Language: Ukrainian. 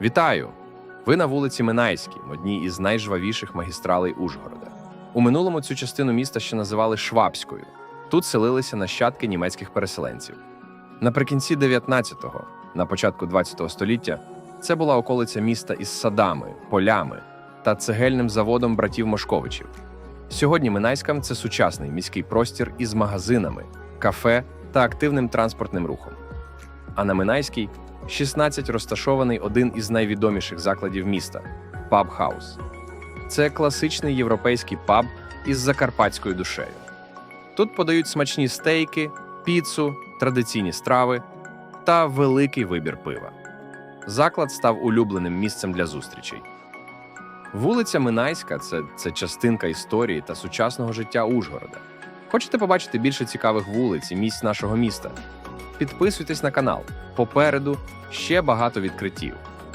Вітаю! Ви на вулиці Минайській, одній із найжвавіших магістралей Ужгорода. У минулому цю частину міста ще називали Швабською. Тут селилися нащадки німецьких переселенців. Наприкінці 19-го, на початку 20-го століття, це була околиця міста із садами, полями та цегельним заводом братів Мошковичів. Сьогодні Минайська це сучасний міський простір із магазинами, кафе та активним транспортним рухом. А на Минайській 16 розташований один із найвідоміших закладів міста паб Хаус. Це класичний європейський паб із закарпатською душею. Тут подають смачні стейки, піцу, традиційні страви та великий вибір пива. Заклад став улюбленим місцем для зустрічей. Вулиця Минайська це, це частинка історії та сучасного життя Ужгорода. Хочете побачити більше цікавих вулиць і місць нашого міста? Підписуйтесь на канал. Попереду ще багато відкриттів.